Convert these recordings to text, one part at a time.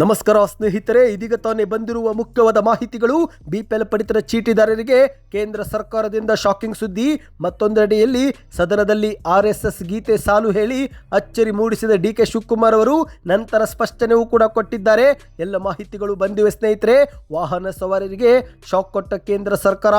ನಮಸ್ಕಾರ ಸ್ನೇಹಿತರೆ, ಇದೀಗ ತಾನೇ ಬಂದಿರುವ ಮುಖ್ಯವಾದ ಮಾಹಿತಿಗಳು. ಬಿಪಿಎಲ್ ಪಡಿತರ ಚೀಟಿದಾರರಿಗೆ ಕೇಂದ್ರ ಸರ್ಕಾರದಿಂದ ಶಾಕಿಂಗ್ ಸುದ್ದಿ. ಮತ್ತೊಂದೆಡೆಯಲ್ಲಿ ಸದನದಲ್ಲಿ ಆರ್ ಗೀತೆ ಸಾಲು ಹೇಳಿ ಅಚ್ಚರಿ ಮೂಡಿಸಿದ ಡಿ ಕೆ ಶಿವಕುಮಾರ್ ಅವರು ನಂತರ ಸ್ಪಷ್ಟನೆಯೂ ಕೂಡ ಕೊಟ್ಟಿದ್ದಾರೆ. ಎಲ್ಲ ಮಾಹಿತಿಗಳು ಬಂದಿವೆ ಸ್ನೇಹಿತರೆ. ವಾಹನ ಸವಾರರಿಗೆ ಶಾಕ್ ಕೊಟ್ಟ ಕೇಂದ್ರ ಸರ್ಕಾರ.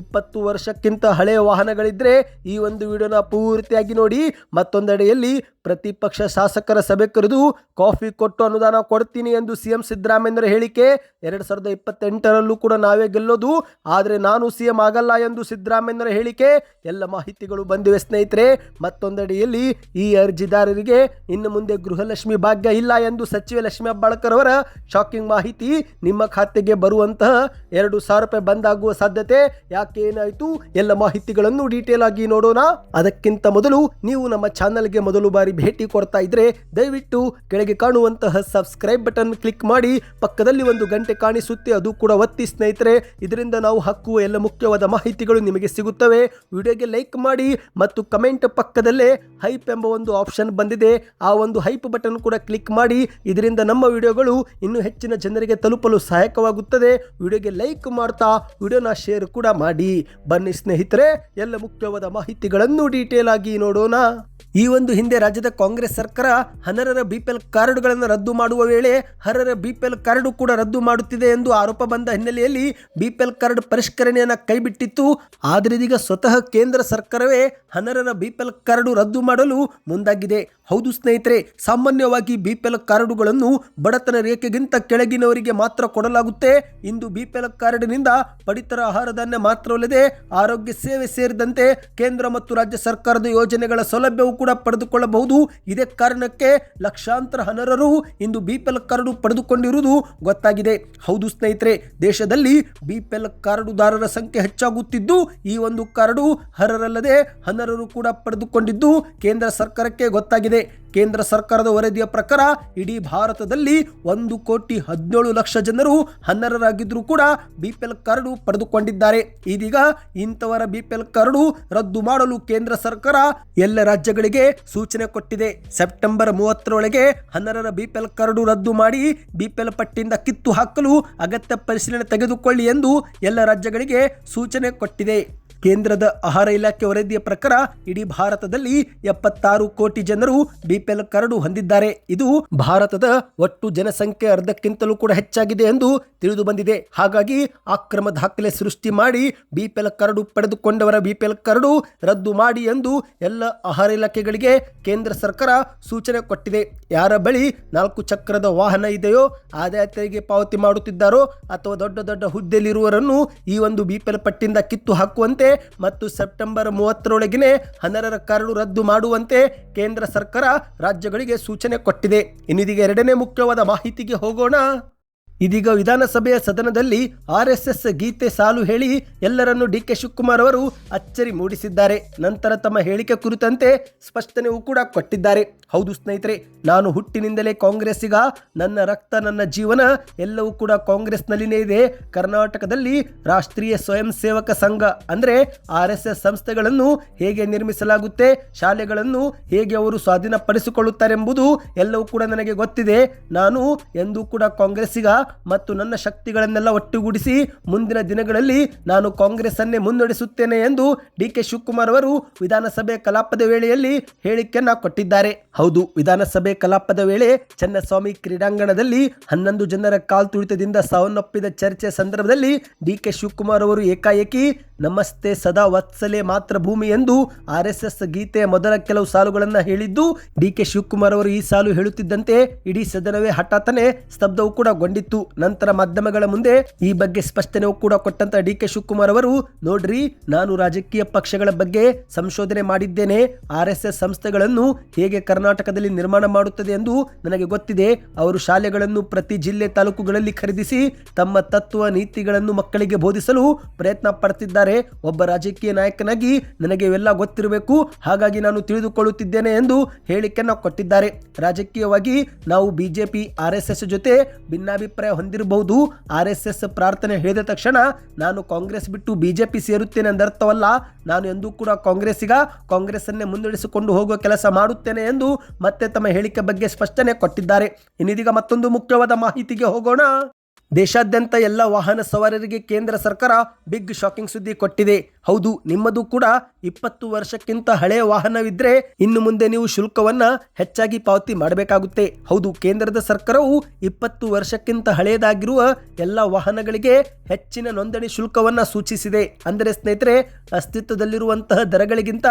ಇಪ್ಪತ್ತು ವರ್ಷಕ್ಕಿಂತ ಹಳೆಯ ವಾಹನಗಳಿದ್ರೆ ಈ ಒಂದು ವಿಡಿಯೋನ ಪೂರ್ತಿಯಾಗಿ ನೋಡಿ. ಮತ್ತೊಂದೆಡೆಯಲ್ಲಿ ಪ್ರತಿಪಕ್ಷ ಶಾಸಕರ ಸಭೆ ಕರೆದು ಕಾಫಿ ಕೊಟ್ಟು ಅನುದಾನ ಕೊಡ್ತೀನಿ ಎಂದು ಸಿಎಂ ಸಿದ್ದರಾಮಯ್ಯರ ಹೇಳಿಕೆ ಎರಡು ಸಾವಿರದ ಇಪ್ಪತ್ತೆಂಟರಲ್ಲೂ ಕೂಡ ನಾವೇ ಗೆಲ್ಲೋದು, ಆದರೆ ನಾನು ಸಿಎಂ ಆಗಲ್ಲ ಎಂದು ಸಿದ್ದರಾಮಯ್ಯರ ಹೇಳಿಕೆ. ಎಲ್ಲ ಮಾಹಿತಿಗಳು ಬಂದಿವೆ ಸ್ನೇಹಿತರೆ, ಮತ್ತೊಂದಡಿಯಲ್ಲಿ ಈ ಅರ್ಜಿದಾರರಿಗೆ ಇನ್ನು ಮುಂದೆ ಗೃಹಲಕ್ಷ್ಮಿ ಭಾಗ್ಯ ಇಲ್ಲ ಎಂದು ಸಚಿವೆ ಲಕ್ಷ್ಮೀ ಹೆಬ್ಬಾಳ್ಕರ್ ಅವರ ಶಾಕಿಂಗ್ ಮಾಹಿತಿ ನಿಮ್ಮ ಖಾತೆಗೆ ಬರುವಂತಹ ಎರಡು ಸಾವಿರ ರೂಪಾಯಿ ಬಂದಾಗುವ ಸಾಧ್ಯತೆ. ಯಾಕೆ ಏನಾಯಿತು? ಎಲ್ಲ ಮಾಹಿತಿಗಳನ್ನು ಡೀಟೇಲ್ ಆಗಿ ನೋಡೋಣ. ಅದಕ್ಕಿಂತ ಮೊದಲು ನೀವು ನಮ್ಮ ಚಾನಲ್ಗೆ ಮೊದಲು ಬಾರಿ ಭೇಟಿ ಕೊಡ್ತಾ ಇದ್ರೆ ದಯವಿಟ್ಟು ಕೆಳಗೆ ಕಾಣುವಂತಹ ಸಬ್ಸ್ಕ್ರೈಬ್ ಬಟನ್ ಕ್ಲಿಕ್ ಮಾಡಿ, ಪಕ್ಕದಲ್ಲಿ ಒಂದು ಗಂಟೆ ಕಾಣಿಸುತ್ತೆ, ಅದು ಕೂಡ ಒತ್ತಿ ಸ್ನೇಹಿತರೆ. ಇದರಿಂದ ನಾವು ಹಾಕುವ ಎಲ್ಲ ಮುಖ್ಯವಾದ ಮಾಹಿತಿಗಳು ನಿಮಗೆ ಸಿಗುತ್ತವೆ. ವಿಡಿಯೋಗೆ ಲೈಕ್ ಮಾಡಿ ಮತ್ತು ಕಮೆಂಟ್ ಪಕ್ಕದಲ್ಲೇ ಹೈಪ್ ಎಂಬ ಒಂದು ಆಪ್ಷನ್ ಬಂದಿದೆ. ಆ ಒಂದು ಹೈಪ್ ಬಟನ್ ಕೂಡ ಕ್ಲಿಕ್ ಮಾಡಿ, ಇದರಿಂದ ನಮ್ಮ ವಿಡಿಯೋಗಳು ಇನ್ನೂ ಹೆಚ್ಚಿನ ಜನರಿಗೆ ತಲುಪಲು ಸಹಾಯಕವಾಗುತ್ತದೆ. ವಿಡಿಯೋಗೆ ಲೈಕ್ ಮಾಡ್ತಾ, ವಿಡಿಯೋನ ಶೇರ್ ಕೂಡ ಮಾಡಿ. ಬನ್ನಿ ಸ್ನೇಹಿತರೆ, ಎಲ್ಲ ಮುಖ್ಯವಾದ ಮಾಹಿತಿಗಳನ್ನು ಡೀಟೇಲ್ ಆಗಿ ನೋಡೋಣ. ಈ ಒಂದು ಹಿಂದೆ ರಾಜ್ಯದ ಕಾಂಗ್ರೆಸ್ ಸರ್ಕಾರ ಹನರರ ಬಿಪಿಎಲ್ ಕಾರ್ಡ್ಗಳನ್ನು ರದ್ದು ಮಾಡುವ ವೇಳೆ ಹರರ ಬಿಪಿಎಲ್ ಕಾರ್ಡು ಕೂಡ ರದ್ದು ಮಾಡುತ್ತಿದೆ ಎಂದು ಆರೋಪ ಬಂದ ಹಿನ್ನೆಲೆಯಲ್ಲಿ ಬಿಪಿಎಲ್ ಕಾರ್ಡ್ ಪರಿಷ್ಕರಣೆಯನ್ನು ಕೈಬಿಟ್ಟಿತ್ತು. ಆದರೆ ಇದೀಗ ಸ್ವತಃ ಕೇಂದ್ರ ಸರ್ಕಾರವೇ ಹನರರ ಬಿಪಿಎಲ್ ಕಾರ್ಡು ರದ್ದು ಮಾಡಲು ಮುಂದಾಗಿದೆ. ಹೌದು ಸ್ನೇಹಿತರೆ, ಸಾಮಾನ್ಯವಾಗಿ ಬಿಪಿಎಲ್ ಕಾರ್ಡುಗಳನ್ನು ಬಡತನ ರೇಖೆಗಿಂತ ಕೆಳಗಿನವರಿಗೆ ಮಾತ್ರ ಕೊಡಲಾಗುತ್ತೆ. ಇಂದು ಬಿಪಿಎಲ್ ಕಾರ್ಡ್ನಿಂದ ಪಡಿತರ ಆಹಾರಧಾನ್ಯ ಮಾತ್ರವಲ್ಲದೆ ಆರೋಗ್ಯ ಸೇವೆ ಸೇರಿದಂತೆ ಕೇಂದ್ರ ಮತ್ತು ರಾಜ್ಯ ಸರ್ಕಾರದ ಯೋಜನೆಗಳ ಸೌಲಭ್ಯವೂ ಕೂಡ ಪಡೆದುಕೊಳ್ಳಬಹುದು. ಇದೇ ಕಾರಣಕ್ಕೆ ಲಕ್ಷಾಂತರ ಹನರರು ಇಂದು ಬಿಪಿಎಲ್ ಕಾರ್ಡು ಪಡೆದುಕೊಂಡಿರುವುದು ಗೊತ್ತಾಗಿದೆ. ಹೌದು ಸ್ನೇಹಿತರೆ, ದೇಶದಲ್ಲಿ ಬಿಪಿಎಲ್ ಕಾರ್ಡುದಾರರ ಸಂಖ್ಯೆ ಹೆಚ್ಚಾಗುತ್ತಿದ್ದು, ಈ ಒಂದು ಕಾರ್ಡು ಹರರಲ್ಲದೆ ಹನರರು ಕೂಡ ಪಡೆದುಕೊಂಡಿದ್ದು ಕೇಂದ್ರ ಸರ್ಕಾರಕ್ಕೆ ಗೊತ್ತಾಗಿದೆ. ಕೇಂದ್ರ ಸರ್ಕಾರದ ವರದಿಯ ಪ್ರಕಾರ ಇಡೀ ಭಾರತದಲ್ಲಿ ಒಂದು ಕೋಟಿ ಹದಿನೇಳು ಲಕ್ಷ ಜನರು ಹನ್ನರರಾಗಿದ್ದರೂ ಕೂಡ ಬಿಪಿಎಲ್ ಕಾರ್ಡು ಪಡೆದುಕೊಂಡಿದ್ದಾರೆ. ಇದೀಗ ಇಂಥವರ ಬಿಪಿಎಲ್ ಕಾರ್ಡು ರದ್ದು ಮಾಡಲು ಕೇಂದ್ರ ಸರ್ಕಾರ ಎಲ್ಲ ರಾಜ್ಯಗಳಿಗೆ ಸೂಚನೆ ಕೊಟ್ಟಿದೆ. ಸೆಪ್ಟೆಂಬರ್ ಮೂವತ್ತರೊಳಗೆ ಹನ್ನರರ ಬಿಪಿಎಲ್ ಕಾರ್ಡು ರದ್ದು ಮಾಡಿ ಬಿಪಿಎಲ್ ಪಟ್ಟಿಯಿಂದ ಕಿತ್ತು ಹಾಕಲು ಅಗತ್ಯ ಪರಿಶೀಲನೆ ತೆಗೆದುಕೊಳ್ಳಿ ಎಂದು ಎಲ್ಲ ರಾಜ್ಯಗಳಿಗೆ ಸೂಚನೆ ಕೊಟ್ಟಿದೆ. ಕೇಂದ್ರದ ಆಹಾರ ಇಲಾಖೆ ವರದಿಯ ಪ್ರಕಾರ ಇಡೀ ಭಾರತದಲ್ಲಿ ಎಪ್ಪತ್ತಾರು ಕೋಟಿ ಜನರು ಬಿಪಿಎಲ್ ಕರಡು ಹೊಂದಿದ್ದಾರೆ. ಇದು ಭಾರತದ ಒಟ್ಟು ಜನಸಂಖ್ಯೆ ಅರ್ಧಕ್ಕಿಂತಲೂ ಕೂಡ ಹೆಚ್ಚಾಗಿದೆ ಎಂದು ತಿಳಿದು ಬಂದಿದೆ. ಹಾಗಾಗಿ ಅಕ್ರಮ ದಾಖಲೆ ಸೃಷ್ಟಿ ಮಾಡಿ ಬಿಪಿಎಲ್ ಕರಡು ಪಡೆದುಕೊಂಡವರ ಬಿಪಿಎಲ್ ಕರಡು ರದ್ದು ಮಾಡಿ ಎಂದು ಎಲ್ಲ ಆಹಾರ ಇಲಾಖೆಗಳಿಗೆ ಕೇಂದ್ರ ಸರ್ಕಾರ ಸೂಚನೆ ಕೊಟ್ಟಿದೆ. ಯಾರ ಬಳಿ ನಾಲ್ಕು ಚಕ್ರದ ವಾಹನ ಇದೆಯೋ ಆದಾಯ ತೆರಿಗೆ ಪಾವತಿ ಮಾಡುತ್ತಿದ್ದಾರೋ ಅಥವಾ ದೊಡ್ಡ ದೊಡ್ಡ ಹುದ್ದೆಯಲ್ಲಿರುವವರನ್ನು ಈ ಒಂದು ಬಿಪಿಎಲ್ ಪಟ್ಟಿಯಿಂದ ಕಿತ್ತು ಹಾಕುವಂತೆ ಮತ್ತು ಸೆಪ್ಟೆಂಬರ್ ಮೂವತ್ತರೊಳಗಿನೇ ಹನರರ ಕರಡು ರದ್ದು ಮಾಡುವಂತೆ ಕೇಂದ್ರ ಸರ್ಕಾರ ರಾಜ್ಯಗಳಿಗೆ ಸೂಚನೆ ಕೊಟ್ಟಿದೆ. ಇನ್ನಿದೀಗ ಎರಡನೇ ಮುಖ್ಯವಾದ ಮಾಹಿತಿಗೆ ಹೋಗೋಣ. ಇದೀಗ ವಿಧಾನಸಭೆಯ ಸದನದಲ್ಲಿ ಆರ್ಎಸ್ಎಸ್ ಎಸ್ ಎಸ್ ಗೀತೆ ಸಾಲು ಹೇಳಿ ಎಲ್ಲರನ್ನು ಡಿ ಕೆ ಶಿವಕುಮಾರ್ ಅವರು ಅಚ್ಚರಿ ಮೂಡಿಸಿದ್ದಾರೆ. ನಂತರ ತಮ್ಮ ಹೇಳಿಕೆ ಕುರಿತಂತೆ ಸ್ಪಷ್ಟನೆಯೂ ಕೂಡ ಕೊಟ್ಟಿದ್ದಾರೆ. ಹೌದು ಸ್ನೇಹಿತರೆ, ನಾನು ಹುಟ್ಟಿನಿಂದಲೇ ಕಾಂಗ್ರೆಸ್ಸಿಗ, ನನ್ನ ರಕ್ತ, ನನ್ನ ಜೀವನ ಎಲ್ಲವೂ ಕೂಡ ಕಾಂಗ್ರೆಸ್ನಲ್ಲಿನೇ ಇದೆ. ಕರ್ನಾಟಕದಲ್ಲಿ ರಾಷ್ಟ್ರೀಯ ಸ್ವಯಂ ಸೇವಕ ಸಂಘ ಅಂದರೆ ಆರ್ ಸಂಸ್ಥೆಗಳನ್ನು ಹೇಗೆ ನಿರ್ಮಿಸಲಾಗುತ್ತೆ, ಶಾಲೆಗಳನ್ನು ಹೇಗೆ ಅವರು ಸ್ವಾಧೀನಪಡಿಸಿಕೊಳ್ಳುತ್ತಾರೆಂಬುದು ಎಲ್ಲವೂ ಕೂಡ ನನಗೆ ಗೊತ್ತಿದೆ. ನಾನು ಎಂದೂ ಕೂಡ ಕಾಂಗ್ರೆಸ್ಸಿಗ ಮತ್ತು ನನ್ನ ಶಕ್ತಿಗಳನ್ನೆಲ್ಲ ಒಟ್ಟುಗೂಡಿಸಿ ಮುಂದಿನ ದಿನಗಳಲ್ಲಿ ನಾನು ಕಾಂಗ್ರೆಸ್ ಅನ್ನೇ ಮುನ್ನಡೆಸುತ್ತೇನೆ ಎಂದು ಡಿ ಕೆ ಶಿವಕುಮಾರ್ ಅವರು ವಿಧಾನಸಭೆ ಕಲಾಪದ ವೇಳೆಯಲ್ಲಿ ಹೇಳಿಕೆಯನ್ನ ಕೊಟ್ಟಿದ್ದಾರೆ. ಹೌದು, ವಿಧಾನಸಭೆ ಕಲಾಪದ ವೇಳೆ ಚನ್ನಸ್ವಾಮಿ ಕ್ರೀಡಾಂಗಣದಲ್ಲಿ ಹನ್ನೊಂದು ಜನರ ಕಾಲ್ತುಳಿತದಿಂದ ಸಾವನ್ನಪ್ಪಿದ ಚರ್ಚೆ ಸಂದರ್ಭದಲ್ಲಿ ಡಿ ಕೆ ಶಿವಕುಮಾರ್ ಅವರು ಏಕಾಏಕಿ ನಮಸ್ತೆ ಸದಾ ವತ್ಸಲೆ ಮಾತೃಭೂಮಿ ಭೂಮಿ ಎಂದು ಆರ್ ಎಸ್ ಎಸ್ ಗೀತೆಯ ಮೊದಲ ಕೆಲವು ಸಾಲುಗಳನ್ನು ಹೇಳಿದ್ದು, ಡಿ ಕೆ ಶಿವಕುಮಾರ್ ಅವರು ಈ ಸಾಲು ಹೇಳುತ್ತಿದ್ದಂತೆ ಇಡೀ ಸದನವೇ ಹಠಾತ್ತನೆ ಸ್ತಬ್ಧವೂ ಕೂಡ ಗೊಂಡಿತ್ತು. ನಂತರ ಮಾಧ್ಯಮಗಳ ಮುಂದೆ ಈ ಬಗ್ಗೆ ಸ್ಪಷ್ಟನೆಯೂ ಕೂಡ ಕೊಟ್ಟಂತ ಡಿ ಕೆ ಶಿವಕುಮಾರ್ ಅವರು, ನೋಡ್ರಿ, ನಾನು ರಾಜಕೀಯ ಪಕ್ಷಗಳ ಬಗ್ಗೆ ಸಂಶೋಧನೆ ಮಾಡಿದ್ದೇನೆ. ಆರ್ ಸಂಸ್ಥೆಗಳನ್ನು ಹೇಗೆ ಕರ್ನಾಟಕದಲ್ಲಿ ನಿರ್ಮಾಣ ಮಾಡುತ್ತದೆ ಎಂದು ನನಗೆ ಗೊತ್ತಿದೆ. ಅವರು ಶಾಲೆಗಳನ್ನು ಪ್ರತಿ ಜಿಲ್ಲೆ ತಾಲೂಕುಗಳಲ್ಲಿ ಖರೀದಿಸಿ, ತಮ್ಮ ತತ್ವ ನೀತಿಗಳನ್ನು ಮಕ್ಕಳಿಗೆ ಬೋಧಿಸಲು ಪ್ರಯತ್ನ ಪಡ್ತಿದ್ದಾರೆ. ಒಬ್ಬ ರಾಜಕೀಯ ನಾಯಕನಾಗಿ ನನಗೆ ಇವೆಲ್ಲ ಗೊತ್ತಿರಬೇಕು. ಹಾಗಾಗಿ ನಾನು ತಿಳಿದುಕೊಳ್ಳುತ್ತಿದ್ದೇನೆ ಎಂದು ಹೇಳಿಕೆಯನ್ನು ಕೊಟ್ಟಿದ್ದಾರೆ. ರಾಜಕೀಯವಾಗಿ ನಾವು ಬಿಜೆಪಿ, ಆರ್ ಜೊತೆ ಭಿನ್ನಾಭಿಪ್ರಾಯ ಹೊಂದಿರಬಹುದು. ಆರ್ ಎಸ್ ಎಸ್ ಪ್ರಾರ್ಥನೆ ಹೇಳಿದ ತಕ್ಷಣ ನಾನು ಕಾಂಗ್ರೆಸ್ ಬಿಟ್ಟು ಬಿಜೆಪಿ ಸೇರುತ್ತೇನೆ ಎಂದರ್ಥವಲ್ಲ ನಾನು ಎಂದೂ ಕೂಡ ಕಾಂಗ್ರೆಸ್ಸಿಗ ಕಾಂಗ್ರೆಸ್ ಅನ್ನೇ ಮುನ್ನಡೆಸಿಕೊಂಡು ಹೋಗುವ ಕೆಲಸ ಮಾಡುತ್ತೇನೆ ಎಂದು ಮತ್ತೆ ತಮ್ಮ ಹೇಳಿಕೆ ಬಗ್ಗೆ ಸ್ಪಷ್ಟನೆ ಕೊಟ್ಟಿದ್ದಾರೆ. ಇನ್ನಿದೀಗ ಮತ್ತೊಂದು ಮುಖ್ಯವಾದ ಮಾಹಿತಿಗೆ ಹೋಗೋಣ. ದೇಶಾದ್ಯಂತ ಎಲ್ಲ ವಾಹನ ಸವಾರರಿಗೆ ಕೇಂದ್ರ ಸರ್ಕಾರ ಬಿಗ್ ಶಾಕಿಂಗ್ ಸುದ್ದಿ ಕೊಟ್ಟಿದೆ. ಹೌದು, ನಿಮ್ಮದು ಕೂಡ ಇಪ್ಪತ್ತು ವರ್ಷಕ್ಕಿಂತ ಹಳೆಯ ವಾಹನವಿದ್ರೆ ಇನ್ನು ಮುಂದೆ ನೀವು ಶುಲ್ಕವನ್ನ ಹೆಚ್ಚಾಗಿ ಪಾವತಿ ಮಾಡಬೇಕಾಗುತ್ತೆ. ಹೌದು, ಕೇಂದ್ರದ ಸರ್ಕಾರವು ಇಪ್ಪತ್ತು ವರ್ಷಕ್ಕಿಂತ ಹಳೆಯದಾಗಿರುವ ಎಲ್ಲ ವಾಹನಗಳಿಗೆ ಹೆಚ್ಚಿನ ನೋಂದಣಿ ಶುಲ್ಕವನ್ನ ಸೂಚಿಸಿದೆ. ಅಂದರೆ ಸ್ನೇಹಿತರೆ, ಅಸ್ತಿತ್ವದಲ್ಲಿರುವಂತಹ ದರಗಳಿಗಿಂತ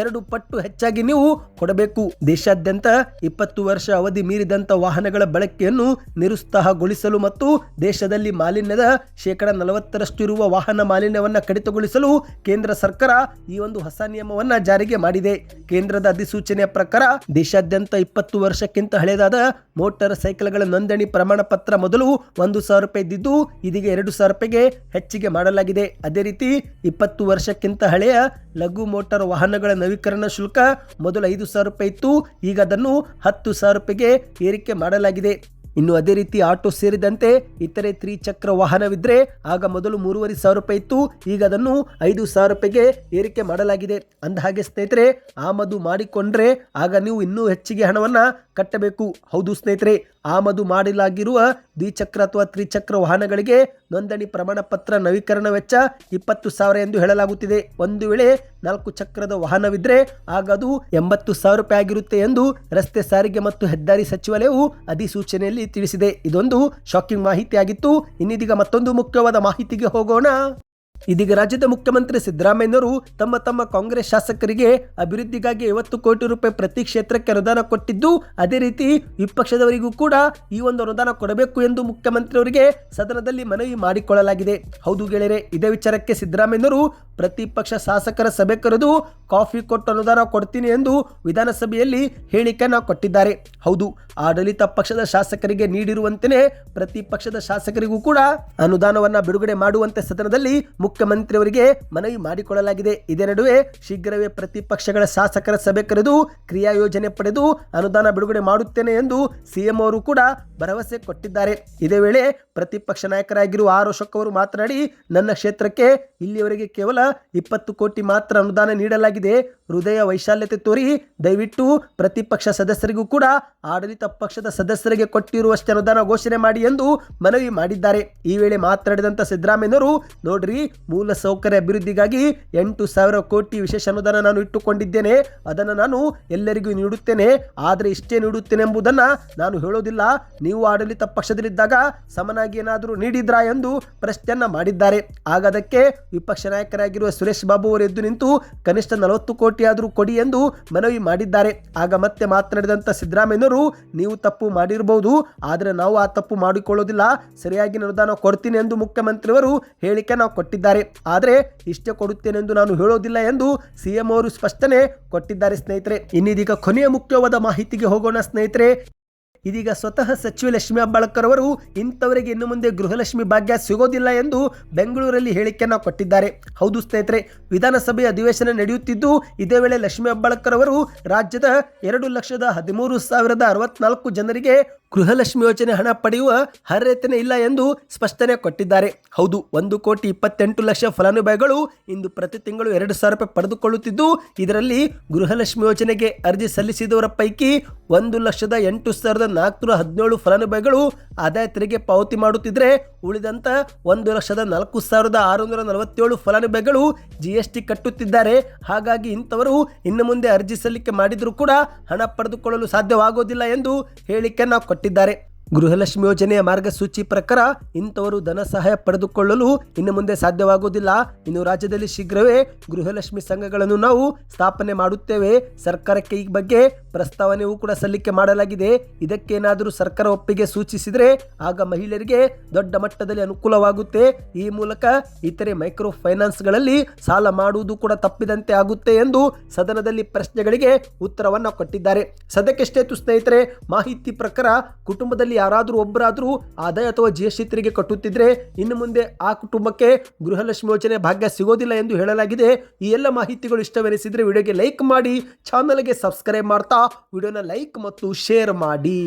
ಎರಡು ಪಟ್ಟು ಹೆಚ್ಚಾಗಿ ನೀವು ಕೊಡಬೇಕು. ದೇಶಾದ್ಯಂತ ಇಪ್ಪತ್ತು ವರ್ಷ ಅವಧಿ ಮೀರಿದಂತ ವಾಹನಗಳ ಬಳಕೆಯನ್ನು ನಿರುತ್ಸಾಹಗೊಳಿಸಲು ಮತ್ತು ದೇಶದಲ್ಲಿ ಮಾಲಿನ್ಯದ ಶೇಕಡ ನಲವತ್ತರಷ್ಟು ಇರುವ ವಾಹನ ಮಾಲಿನ್ಯವನ್ನು ಕಡಿತಗೊಳಿಸಲು ಕೇಂದ್ರ ಸರ್ಕಾರ ಈ ಒಂದು ಹೊಸ ನಿಯಮವನ್ನು ಜಾರಿಗೆ ಮಾಡಿದೆ. ಕೇಂದ್ರದ ಅಧಿಸೂಚನೆಯ ಪ್ರಕಾರ ದೇಶಾದ್ಯಂತ ಇಪ್ಪತ್ತು ವರ್ಷಕ್ಕಿಂತ ಹಳೆಯದಾದ ಮೋಟಾರ್ ಸೈಕಲ್ಗಳ ನೋಂದಣಿ ಪ್ರಮಾಣ ಪತ್ರ ಮೊದಲು ಒಂದು ಸಾವಿರ ರೂಪಾಯಿ ಇದ್ದಿದ್ದು, ಇದೀಗ ಎರಡು ಸಾವಿರ ರೂಪಾಯಿಗೆ ಹೆಚ್ಚಿಗೆ ಮಾಡಲಾಗಿದೆ. ಅದೇ ರೀತಿ ಇಪ್ಪತ್ತು ವರ್ಷಕ್ಕಿಂತ ಹಳೆಯ ಲಘು ಮೋಟಾರ್ ವಾಹನಗಳ ನವೀಕರಣ ಶುಲ್ಕ ಮೊದಲು ಐದು ಸಾವಿರ ರೂಪಾಯಿ ಇತ್ತು, ಈಗ ಅದನ್ನು ಹತ್ತು ಸಾವಿರ ರೂಪಾಯಿಗೆ ಏರಿಕೆ ಮಾಡಲಾಗಿದೆ. ಇನ್ನು ಅದೇ ರೀತಿ ಆಟೋ ಸೇರಿದಂತೆ ಇತರೆ ತ್ರಿಚಕ್ರ ವಾಹನವಿದ್ರೆ ಆಗ ಮೊದಲು ಮೂರುವರೆ ಸಾವಿರ ರೂಪಾಯಿ ಇತ್ತು. ಈಗ ಅದನ್ನು ಐದು ಸಾವಿರ ರೂಪಾಯಿಗೆ ಏರಿಕೆ ಮಾಡಲಾಗಿದೆ. ಅಂದ ಹಾಗೆ ಸ್ನೇಹಿತರೆ ಆಮದು ಮಾಡಿಕೊಂಡ್ರೆ ಆಗ ನೀವು ಇನ್ನೂ ಹೆಚ್ಚಿಗೆ ಹಣವನ್ನ ಕಟ್ಟಬೇಕು. ಹೌದು ಸ್ನೇಹಿತರೆ ಆಮದು ಮಾಡಲಾಗಿರುವ ದ್ವಿಚಕ್ರ ಅಥವಾ ತ್ರಿಚಕ್ರ ವಾಹನಗಳಿಗೆ ನೋಂದಣಿ ಪ್ರಮಾಣ ಪತ್ರ ನವೀಕರಣ ವೆಚ್ಚ ಇಪ್ಪತ್ತು ಸಾವಿರ ಎಂದು ಹೇಳಲಾಗುತ್ತಿದೆ. ಒಂದು ವೇಳೆ ನಾಲ್ಕು ಚಕ್ರದ ವಾಹನವಿದ್ರೆ ಆಗ ಅದು ಎಂಬತ್ತು ಸಾವಿರ ರೂಪಾಯಿ ಆಗಿರುತ್ತೆ ಎಂದು ರಸ್ತೆ ಸಾರಿಗೆ ಮತ್ತು ಹೆದ್ದಾರಿ ಸಚಿವಾಲಯವು ಅಧಿಸೂಚನೆಯಲ್ಲಿ ತಿಳಿಸಿದೆ. ಇದೊಂದು ಶಾಕಿಂಗ್ ಮಾಹಿತಿಯಾಗಿತ್ತು. ಇನ್ನಿದೀಗ ಮತ್ತೊಂದು ಮುಖ್ಯವಾದ ಮಾಹಿತಿಗೆ ಹೋಗೋಣ. ಇದೀಗ ರಾಜ್ಯದ ಮುಖ್ಯಮಂತ್ರಿ ಸಿದ್ದರಾಮಯ್ಯನವರು ತಮ್ಮ ತಮ್ಮ ಕಾಂಗ್ರೆಸ್ ಶಾಸಕರಿಗೆ ಅಭಿವೃದ್ಧಿಗಾಗಿ ಐವತ್ತು ಕೋಟಿ ರೂಪಾಯಿ ಪ್ರತಿ ಕ್ಷೇತ್ರಕ್ಕೆ ಅನುದಾನ ಕೊಟ್ಟಿದ್ದು, ಅದೇ ರೀತಿ ವಿಪಕ್ಷದವರಿಗೂ ಕೂಡ ಈ ಒಂದು ಅನುದಾನ ಕೊಡಬೇಕು ಎಂದು ಮುಖ್ಯಮಂತ್ರಿಯವರಿಗೆ ಸದನದಲ್ಲಿ ಮನವಿ ಮಾಡಿಕೊಳ್ಳಲಾಗಿದೆ. ಹೌದು ಗೆಳೆಯರೆ, ಇದೇ ವಿಚಾರಕ್ಕೆ ಸಿದ್ದರಾಮಯ್ಯನವರು ಪ್ರತಿಪಕ್ಷ ಶಾಸಕರ ಸಭೆ ಕರೆದು ಕಾಫಿ ಕೊಟ್ಟು ಅನುದಾನ ಕೊಡ್ತೀನಿ ಎಂದು ವಿಧಾನಸಭೆಯಲ್ಲಿ ಹೇಳಿಕೆಯನ್ನು ಕೊಟ್ಟಿದ್ದಾರೆ. ಹೌದು, ಆಡಳಿತ ಪಕ್ಷದ ಶಾಸಕರಿಗೆ ನೀಡಿರುವಂತೆಯೇ ಪ್ರತಿಪಕ್ಷದ ಶಾಸಕರಿಗೂ ಕೂಡ ಅನುದಾನವನ್ನ ಬಿಡುಗಡೆ ಮಾಡುವಂತೆ ಸದನದಲ್ಲಿ ಮುಖ್ಯಮಂತ್ರಿಯವರಿಗೆ ಮನವಿ ಮಾಡಿಕೊಳ್ಳಲಾಗಿದೆ. ಇದೇ ನಡುವೆ ಶೀಘ್ರವೇ ಪ್ರತಿಪಕ್ಷಗಳ ಶಾಸಕರ ಸಭೆ ಕರೆದು ಕ್ರಿಯಾ ಯೋಜನೆ ಪಡೆದು ಅನುದಾನ ಬಿಡುಗಡೆ ಮಾಡುತ್ತೇನೆ ಎಂದು ಸಿಎಂ ಅವರು ಕೂಡ ಭರವಸೆ ಕೊಟ್ಟಿದ್ದಾರೆ. ಇದೇ ವೇಳೆ ಪ್ರತಿಪಕ್ಷ ನಾಯಕರಾಗಿರುವ ಆರ್ ಅಶೋಕ್ ಅವರು ಮಾತನಾಡಿ, ನನ್ನ ಕ್ಷೇತ್ರಕ್ಕೆ ಇಲ್ಲಿಯವರೆಗೆ ಕೇವಲ ಇಪ್ಪತ್ತು ಕೋಟಿ ಮಾತ್ರ ಅನುದಾನ ನೀಡಲಾಗಿದೆ. ಹೃದಯ ವೈಶಾಲ್ಯತೆ ತೋರಿ ದಯವಿಟ್ಟು ಪ್ರತಿಪಕ್ಷ ಸದಸ್ಯರಿಗೂ ಕೂಡ ಆಡಳಿತ ಪಕ್ಷದ ಸದಸ್ಯರಿಗೆ ಕೊಟ್ಟಿರುವಷ್ಟೇ ಅನುದಾನ ಘೋಷಣೆ ಮಾಡಿ ಎಂದು ಮನವಿ ಮಾಡಿದ್ದಾರೆ. ಈ ವೇಳೆ ಮಾತನಾಡಿದಂಥ ಸಿದ್ದರಾಮಯ್ಯನವರು, ನೋಡ್ರಿ, ಮೂಲ ಸೌಕರ್ಯ ಅಭಿವೃದ್ಧಿಗಾಗಿ ಎಂಟು ಸಾವಿರ ಕೋಟಿ ವಿಶೇಷ ಅನುದಾನ ನಾನು ಇಟ್ಟುಕೊಂಡಿದ್ದೇನೆ. ಅದನ್ನು ನಾನು ಎಲ್ಲರಿಗೂ ನೀಡುತ್ತೇನೆ. ಆದರೆ ಇಷ್ಟೇ ನೀಡುತ್ತೇನೆ ಎಂಬುದನ್ನು ನಾನು ಹೇಳೋದಿಲ್ಲ. ನೀವು ಆಡಳಿತ ಪಕ್ಷದಲ್ಲಿದ್ದಾಗ ಸಮನಾಗಿ ಏನಾದರೂ ನೀಡಿದ್ರಾ ಎಂದು ಪ್ರಶ್ನೆಯನ್ನು ಮಾಡಿದ್ದಾರೆ. ಆಗ ಅದಕ್ಕೆ ವಿಪಕ್ಷ ನಾಯಕರಾಗಿರುವ ಸುರೇಶ್ ಬಾಬು ಅವರು ಎದ್ದು ನಿಂತು ಕನಿಷ್ಠ ನಲವತ್ತು ಕೋಟಿ ಆದರೂ ಕೊಡಿ ಎಂದು ಮನವಿ ಮಾಡಿದ್ದಾರೆ. ಆಗ ಮತ್ತೆ ಮಾತನಾಡಿದಂಥ ಸಿದ್ದರಾಮಯ್ಯನವರು, ನೀವು ತಪ್ಪು ಮಾಡಿರಬಹುದು ಆದರೆ ನಾವು ಆ ತಪ್ಪು ಮಾಡಿಕೊಳ್ಳೋದಿಲ್ಲ. ಸರಿಯಾಗಿ ಅನುದಾನ ಕೊಡ್ತೀನಿ ಎಂದು ಮುಖ್ಯಮಂತ್ರಿಯವರು ಹೇಳಿಕೆ ನಾವು ಕೊಟ್ಟಿದ್ದಾರೆ. ಆದರೆ ಇಷ್ಟೇ ಕೊಡುತ್ತೇನೆಂದು ನಾನು ಹೇಳೋದಿಲ್ಲ ಎಂದು ಸಿಎಂ ಅವರು ಸ್ಪಷ್ಟನೆ ಕೊಟ್ಟಿದ್ದಾರೆ ಸ್ನೇಹಿತರೆ. ಇನ್ನಿದೀಗ ಕೊನೆಯ ಮುಖ್ಯವಾದ ಮಾಹಿತಿಗೆ ಹೋಗೋಣ ಸ್ನೇಹಿತರೆ. ಇದೀಗ ಸ್ವತಃ ಸಚಿವ ಲಕ್ಷ್ಮಿ ಹೆಬ್ಬಾಳ್ಕರ್ ಅವರು ಇಂಥವರಿಗೆ ಇನ್ನು ಮುಂದೆ ಗೃಹಲಕ್ಷ್ಮಿ ಭಾಗ್ಯ ಸಿಗೋದಿಲ್ಲ ಎಂದು ಬೆಂಗಳೂರಲ್ಲಿ ಹೇಳಿಕೆಯನ್ನು ಕೊಟ್ಟಿದ್ದಾರೆ. ಹೌದು ಸ್ನೇಹಿತರೆ ವಿಧಾನಸಭೆ ಅಧಿವೇಶನ ನಡೆಯುತ್ತಿದ್ದು, ಇದೇ ವೇಳೆ ಲಕ್ಷ್ಮಿ ಹೆಬ್ಬಾಳ್ಕರ್ ಅವರು ರಾಜ್ಯದ ಎರಡು ಲಕ್ಷದ ಹದಿಮೂರು ಸಾವಿರದ ಅರವತ್ನಾಲ್ಕು ಜನರಿಗೆ ಗೃಹಲಕ್ಷ್ಮಿ ಯೋಜನೆ ಹಣ ಪಡೆಯುವ ಅರ್ಹತೆನೇ ಇಲ್ಲ ಎಂದು ಸ್ಪಷ್ಟನೆ ಕೊಟ್ಟಿದ್ದಾರೆ. ಹೌದು, ಒಂದು ಕೋಟಿ ಇಪ್ಪತ್ತೆಂಟು ಲಕ್ಷ ಫಲಾನುಭವಿಗಳು ಇಂದು ಪ್ರತಿ ತಿಂಗಳು ಎರಡು ಸಾವಿರ ರೂಪಾಯಿ ಪಡೆದುಕೊಳ್ಳುತ್ತಿದ್ದು, ಇದರಲ್ಲಿ ಗೃಹಲಕ್ಷ್ಮಿ ಯೋಜನೆಗೆ ಅರ್ಜಿ ಸಲ್ಲಿಸಿದವರ ಪೈಕಿ ಒಂದು ಲಕ್ಷದ ಎಂಟು ಸಾವಿರದ ನಾಲ್ಕುನೂರ ಹದಿನೇಳು ಫಲಾನುಭವಿಗಳು ಆದಾಯ ತೆರಿಗೆ ಪಾವತಿ ಮಾಡುತ್ತಿದ್ದರೆ ಉಳಿದಂತ ಒಂದು ಲಕ್ಷದ ನಾಲ್ಕು ಸಾವಿರದ ಆರುನೂರ ನಲವತ್ತೇಳು ಫಲಾನುಭವಿಗಳು ಜಿ ಎಸ್ ಟಿ ಕಟ್ಟುತ್ತಿದ್ದಾರೆ. ಹಾಗಾಗಿ ಇಂಥವರು ಇನ್ನು ಮುಂದೆ ಅರ್ಜಿ ಸಲ್ಲಿಕೆ ಮಾಡಿದರೂ ಕೂಡ ಹಣ ಪಡೆದುಕೊಳ್ಳಲು ಸಾಧ್ಯವಾಗೋದಿಲ್ಲ ಎಂದು ಹೇಳಿಕೆಯನ್ನು ಕೊಟ್ಟಿದ್ದಾರೆ. ಗೃಹಲಕ್ಷ್ಮಿ ಯೋಜನೆಯ ಮಾರ್ಗಸೂಚಿ ಪ್ರಕಾರ ಇಂಥವರು ಧನ ಸಹಾಯ ಪಡೆದುಕೊಳ್ಳಲು ಇನ್ನು ಮುಂದೆ ಸಾಧ್ಯವಾಗುವುದಿಲ್ಲ. ಇನ್ನು ರಾಜ್ಯದಲ್ಲಿ ಶೀಘ್ರವೇ ಗೃಹಲಕ್ಷ್ಮಿ ಸಂಘಗಳನ್ನು ನಾವು ಸ್ಥಾಪನೆ ಮಾಡುತ್ತೇವೆ. ಸರ್ಕಾರಕ್ಕೆ ಈ ಬಗ್ಗೆ ಪ್ರಸ್ತಾವನೆಯೂ ಕೂಡ ಸಲ್ಲಿಕೆ ಮಾಡಲಾಗಿದೆ. ಇದಕ್ಕೇನಾದರೂ ಸರ್ಕಾರ ಒಪ್ಪಿಗೆ ಸೂಚಿಸಿದರೆ ಆಗ ಮಹಿಳೆಯರಿಗೆ ದೊಡ್ಡ ಮಟ್ಟದಲ್ಲಿ ಅನುಕೂಲವಾಗುತ್ತೆ. ಈ ಮೂಲಕ ಇತರೆ ಮೈಕ್ರೋ ಫೈನಾನ್ಸ್ಗಳಲ್ಲಿ ಸಾಲ ಮಾಡುವುದು ಕೂಡ ತಪ್ಪಿದಂತೆ ಆಗುತ್ತೆ ಎಂದು ಸದನದಲ್ಲಿ ಪ್ರಶ್ನೆಗಳಿಗೆ ಉತ್ತರವನ್ನು ಕೊಟ್ಟಿದ್ದಾರೆ. ಸದ್ಯಕ್ಕೆ ಸ್ನೇಹಿತರೆ, ಮಾಹಿತಿ ಪ್ರಕಾರ ಕುಟುಂಬದಲ್ಲಿ ಯಾರಾದರೂ ಒಬ್ಬರಾದರೂ ಆದಾಯ ಅಥವಾ ಜಿ ಎಸ್ ಟಿ ತೆರಿಗೆ ಕಟ್ಟುತ್ತಿದ್ರೆ ಇನ್ನು ಮುಂದೆ ಆ ಕುಟುಂಬಕ್ಕೆ ಗೃಹಲಕ್ಷ್ಮಿ ಯೋಜನೆ ಭಾಗ್ಯ ಸಿಗೋದಿಲ್ಲ ಎಂದು ಹೇಳಲಾಗಿದೆ. ಈ ಎಲ್ಲ ಮಾಹಿತಿಗಳು ಇಷ್ಟವೆನಿಸಿದರೆ ವಿಡಿಯೋಗೆ ಲೈಕ್ ಮಾಡಿ, ಚಾನಲ್ಗೆ ಸಬ್ಸ್ಕ್ರೈಬ್ ಮಾಡ್ತಾ, ವಿಡಿಯೋನ ಲೈಕ್ ಮತ್ತು ಶೇರ್ ಮಾಡಿ.